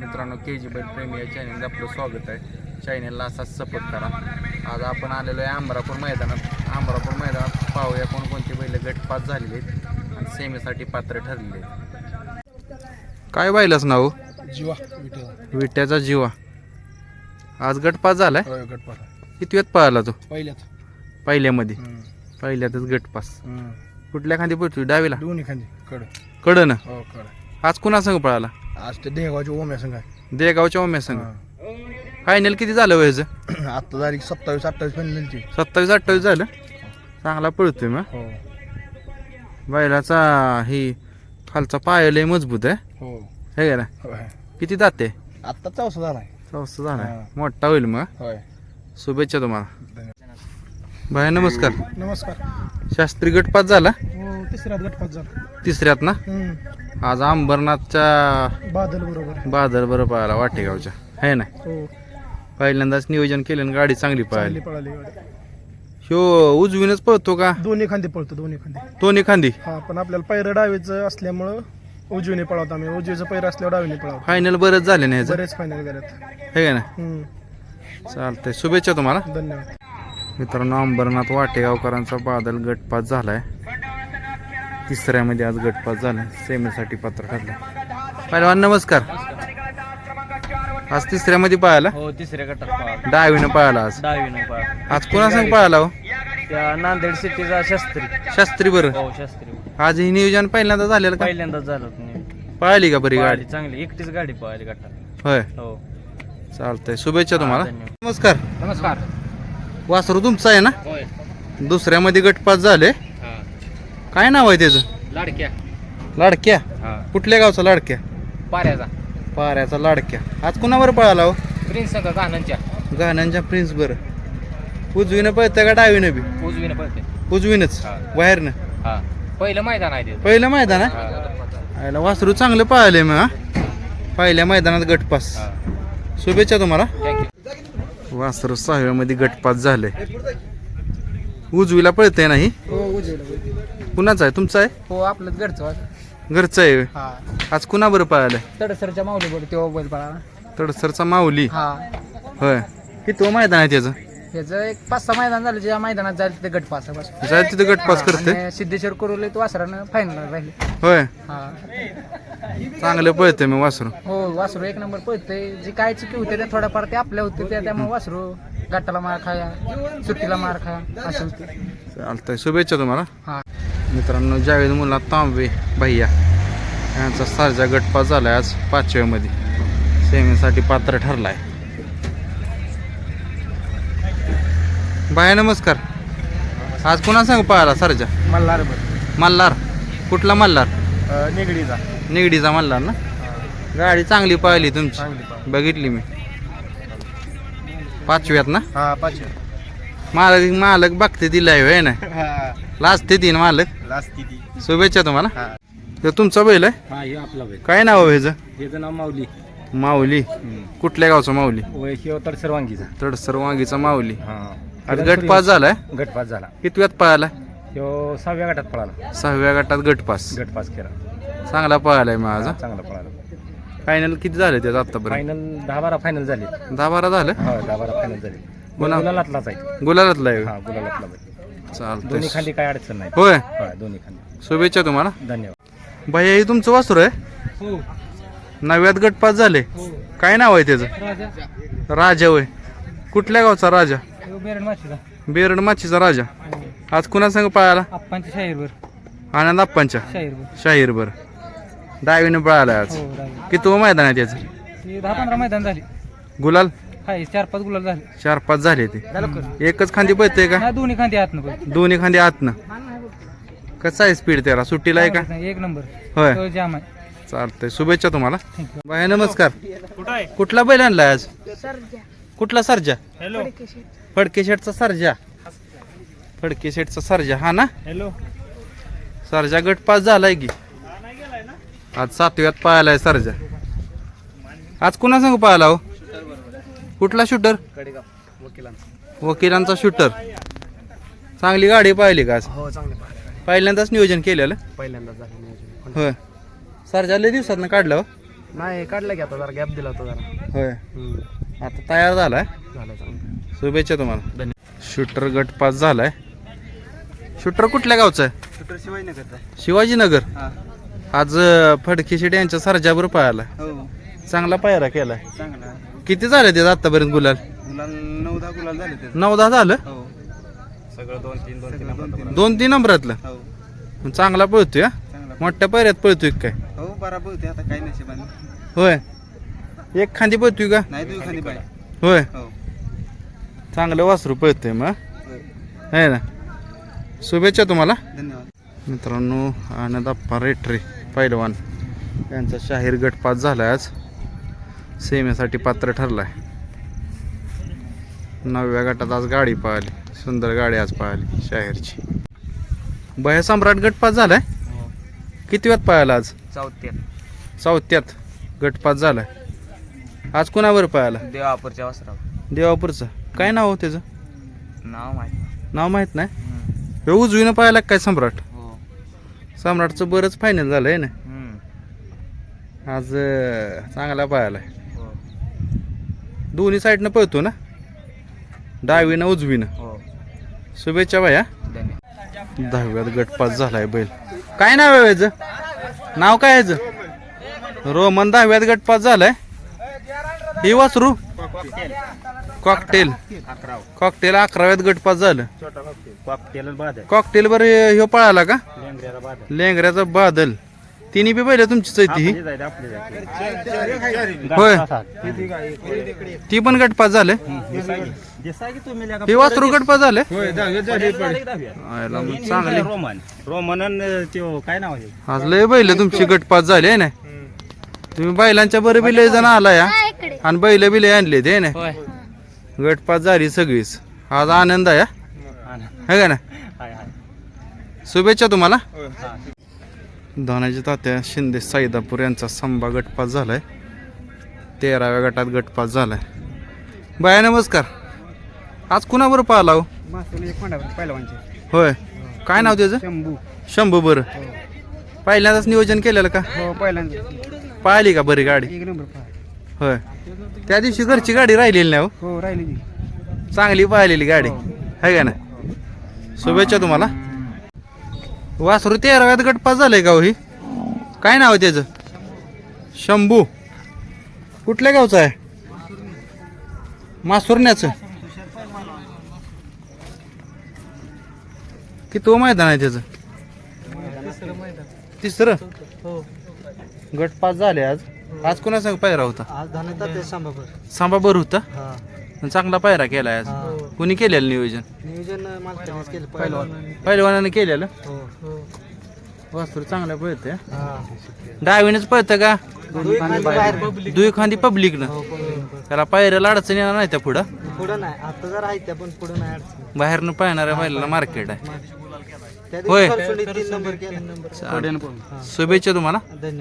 मित्रांनो के जी बैल प्रेमी या चॅनलला आपलं स्वागत आहे. चॅनलला असाच सपोर्ट करा. आज आपण आलेलो आहे अमरापूर मैदानात. अमरापूर मैदानात पाहूया कोणकोणती बैल गटपास झालेले आहेत आणि सेमीसाठी पात्र ठरलेले आहेत. काय बैलाच नाव? जीवा विट्याचा जीवा. आज गटपास झालाय? होय गटपाट किती वेळात पळाला तो? पहिल्यात. पहिल्यामध्ये. पहिल्यातच गटपास कुठल्या खांदी पळतोय? डावीला? दोन्ही खांदी. कड. कडं ना हो कड. आज कुणा संग पळाला? आज ते देगावच्या ओम्या संघ आहे. देगावच्या ओम्या संघ. फायनल किती झालं व्हायचं आता झाली सत्तावीस अठ्ठावीस फायनलची सत्तावीस अठ्ठावीस झालं? चांगला पळतोय मग. हो. बैलाचा ही खालचा पाय लय मजबूत आहे. हो. हे का ना होय. किती दाते आत्ता चौसा झालाय. चौथा झाला हा. मोठा होईल मग होय. शुभेच्छा तुम्हाला. भाई नमस्कार. नमस्कार. शास्त्री गटपात झाला? हो. तिसऱ्यात गटपात झाला. तिसऱ्यात ना? आज अंबरनाथच्या बादल बरोबर बादल बरं पळाला वाटेगावच्या. है ना? हो. पहिल्यांदाच नियोजन केलं आणि गाडी चांगली पळाली पळाली ह्यो उजवीनच पळतो का? दोन्ही खांदे पळतो दोन्ही खांदे. दोन्ही खांदी? हा पण आपल्याला पैर डावीचं असल्यामुळं उजवीने पळवतो आम्ही. उजवीचं पैर असल्यावर डावीने पळवतो. फायनल बरंच झाले ना ह्याचं बरेच फायनल गेल्यात हे का ना हम्म. चालतंय. शुभेच्छा तुम्हाला. धन्यवाद. मित्रांनो अंबरनाथ वाटेगावकरांचा बादल गटपास झालाय. तिसऱ्यामध्ये आज गटपास झालाय सेमीसाठी पात्र ठरला. पहिलवान नमस्कार. आज तिसऱ्यामध्ये पाहायला हो तिसऱ्या गटात पळाला. डावीनं पाहायला आज. दहावीनं पळाला. आज कोणा सांग पाहायला हो? त्या नांदेड सिटीचा शस्त्री. शास्त्री बरं. हो शस्त्री आज हे नियोजन पहिल्यांदा झालेलं का? पहिल्यांदाच झालं पळाली का बरी गाडी? पळाली चांगली. एकटीच गाडी पळाली गटात. होय. हो. चालतंय. शुभेच्छा तुम्हाला. नमस्कार. नमस्कार. वासरू तुमचं आहे ना? होय. दुसऱ्यामध्ये गटपास झाले. काय नाव आहे त्याचं? लाडक्या. लाडक्या? हा. कुठल्या गावचा लाडक्या? पाऱ्याचा. पाऱ्याचा लाडक्या. आज कुणावर पळाला हो? प्रिन्स संघ गाण्यांच्या? प्रिन्स बर. उजवीनं पळतं का डावीनं बी? उजवीनं पळते उजवीनच. हा. बाहेरनं. हा. पहिलं मैदान आहे ते. पहिलं मैदान आहे? हा. आयला वासरू चांगलं पळाले मग हा? पहिल्या मैदानात गटपास. हा. शुभेच्छा तुम्हाला. थँक्यू वासरू सहाव्यामध्ये गटपास झाले उजवीला पळतंय नाही? हो उजवीला कुणाचं आहे? तुमचं आहे? हो आपलंच घरचं घरचं आहे हा. आज कुणाबरोबर पळालंय तडसरच्या माऊलीवर तेव्हा बैल पळाला तडसरचा माऊली? हा. होय. किती मैदान आहे त्याचं? ह्याचं एक पाच सहा मैदान झालं ज्या मैदानात जायला तिथे गट पास जाय तिथं गटपास करते. सिद्धेश्वर कुरुले तो वासरानं फायनल राहिले. होय. हा. चांगलं पळतंय मग वासरू. हो वासरू एक नंबर पळते जी काय चुकी होते त्या थोड्याफार ते आपल्या होते त्या त्यामुळे वासरू गटाला मार खाया सुट्टीला मार खाया असं होते. चालतंय. शुभेच्छा तुम्हाला. हा. मित्रांनो जावेद मुला तांबे भैया यांचा सारजा गटपास झालाय आज पाचव्यामध्ये सेमीसाठी पात्र ठरलाय. बाया नमस्कार. आज कुणा सांग पाहायला सरजा? मल्हार मल्हार. कुठला मल्हार? निगडीचा. निगडीचा मल्हार ना? गाडी चांगली पाहिली तुमची. बघितली मी. पाचव्यात ना? हा पाचवी. मालक मालक बघते दिलाय आहे ना? हा. लाजते तीन मालक. लास्ट किती शुभेच्छा तुम्हाला. हा. तुमचा बैल आहे? हा हे आपला बैल. काय नाव आहे ह्याचं? ह्याचं नाव माऊली. माऊली. कुठल्या गावचा माऊली? वय तर सर्वांगीचा तडसर वांगीचा माऊली. हा. आज गटपास झालाय? गटपास झाला. कितव्यात पळाला? ह्यो सहाव्या गटात पळाला. सहाव्या गटात गटपास. गटपास केला. चांगला पळालाय माझा चांगला पळाला. फायनल किती झाले त्याचं आतापर्यंत? फायनल दहा बारा फायनल झाले. दहा बारा झालं? हो दहा बारा फायनल झाले. गुलाल- गुलालातलाच आहे. गुलालातला आहे? हा गुलालातला. चालतंय. दोन्ही खाली काय अडचण नाही. होय? दोन्ही खाली शुभेच्छा तुम्हाला. धन्यवाद. भैया हे तुमचं वासुर आहे? हो. नव्यात गटपास झाले. काय नाव आहे त्याचं? राजा. राजा होय. कुठल्या गावचा राजा? बेरड माशीचा बेरड माचीचा राजा. आज कुणा संग पळाला आप्पांच्या शाहीरवर. आनंद आप्पांच्या. शाहीरवर. शाहीर बर डावीनं पळाला आज. हो राजा किती मैदान आहे त्याचं? ते दहा पंधरा मैदान झाली. गुलाल? हाय चार पाच गुलाल झाले. चार पाच झाले ते. झालं एकच खांदी पळते का? नाही दोन्ही खांदे आत नको दोन्ही खांदी आतनं. कसं आहे स्पीड त्याला? सुट्टीला आहे का? एक नंबर. होय. तो जाम आहे. चालतंय. शुभेच्छा तुम्हाला. बाय नमस्कार. कुठं आहे? कुठला बैल आणलाय आज? कुठला सरजा? हॅलो फडके शेटचा सरजा. फडके शेटचा सरजा. हा ना? हॅलो सरजा गट पास झालाय की. आज सातव्यात पाहायलाय सरजा. आज कुणा सांगू पाहायला हो? कुठला शूटर वकिलांचा शूटर चांगली गाडी पाहिली का आज? हो पहिल्यांदाच नियोजन केलेलं पहिल्यांदा झालं होय. सरजा लय दिवसात काढलं हो? नाही काढलं की आता जरा गॅप दिला होता जरा. होय. आता तयार झालाय. झालं चांगलं. शुभेच्छा तुम्हाला. शूटर गट पास झालाय. शूटर कुठल्या गावचं आहे? शूटर शिवाजीनगर. हा. आज फडके शेटे यांच्या सरजाबर पाहायला हो. चांगला पायरा केलाय चांगला. किती झाले ते आतापर्यंत गुलाल? गुलाल नऊ दहा गुलाल झाले ते नऊ दहा झालं? हो. सगळं दोन तीन दोन तीन दोन तीन. दोन तीन नंबरातलं? हो. मग चांगला पळतोय हा? चांगला मोठ्या पायऱ्यात पळतोय काय? हो बराबर होते आता काही नशिबाने होय. एक खांदी पळतोय का? नाही होय. हो. चांगलं वासरू पळतोय मग हो. आहे ना? शुभेच्छा तुम्हाला. धन्यवाद. मित्रांनो आनंदप्पा रेटरे पैलवान. यांचा शाहीर गट पास झालाय आज. सेमेसाठी पात्र ठरलाय. नवव्या गटात आज गाडी पाहिली सुंदर गाडी आज पाहिली शाहीरची. बया सम्राट गट पास झालाय किती वेळात पाहायला आज? चौथ्यात. चौथ्यात गट पास झालाय. आज कुणावर पाहायला देवापूरच्या वासराव देवापूरचं. काय नाव हो त्याचं? नाव माहिती नाव माहीत नाही? हे उजवीनं पाहायला काय सम्राट? हो सम्राटचं बरंच फायनल झालंय ना. हम्म. आज चांगला पाहायला हो. दोन्ही साईडनं पळतो ना. डावीनं उजवीनं. हो. शुभेच्छा बाया दहाव्यात गटपास झालाय बैल. काय नाव आहे याचं? नाव काय याचं? रोमन दहाव्यात गटपास झालाय. ही वासरू. कॉकटेल कॉकटेल अकराव्यात गटपास झालं. कॉकटेल बर ह्यो पळाला का? लेंगऱ्याचा बादल. तिन्ही बी बैल तुमचीच आहे ती ही. होय. ती पण गटपास झाले? ही वासरू गटपास झाले? आयला मग चांगली रोमन. रोमन काय नाव आहे? आज लय बैल तुमची गटपास झाली आहे ना? तुम्ही बैलांच्या बरं बी लय जण आला या आणि बैल बी लय आणले ते ना? गटपास झाली सगळीच. आज आनंद आहे हा? है का ना? शुभेच्छा तुम्हाला. धनाजी तात्या शिंदे साईदापूर यांचा संभा गटपास झालाय. तेराव्या गटात गटपास झालाय. बाया नमस्कार. आज कुणाबरोबर पाहिला हो? होय. काय नाव त्याचं? शंभू. शंभू बरं. पहिल्यांदाच नियोजन केलेलं का? हो पहिल्यांदा. पाहिली का बरी गाडी? एक नंबर होय. त्या दिवशी घरची गाडी राहिलेली नाही हो. हो राहिली ती चांगली पाहिलेली गाडी. आहे का ना शुभेच्छा तुम्हाला. वासरू तेराव्यात गटपास झालंय का हो ही? काय नाव आहे त्याचं? शंभू. कुठल्या गावचं आहे? मासुरण्याचं. किती मैदान आहे त्याचं? तिसरं? हो. गटपास झाले आज. आज कोणा सांग पायरा होता? आज धान्य ते सांबापूर सांबा बरं होता? हा. चांगला पायरा केलाय आज. कुणी केलेलं नियोजन? नियोजन मालकानेच केलं. पहिलवान. पहिलवानाने केलेलं? हो. हो. वास्तू चांगलं पळतंय. हा. डावीनच पळतं का? दुई खांदी पब्लिकनं हो त्याला पायऱ्याला अडचण येणार नाही त्या पुढं. पुढं नाही. आता जर आहे त्या पण पुढं नाही अडचण. बाहेरनं पाहणाऱ्या बैलाला मार्केट आहे. त्या होय. दिवशी तीन नंबर केला. नंबर शुभेच्छा तुम्हाला. धन्यवाद.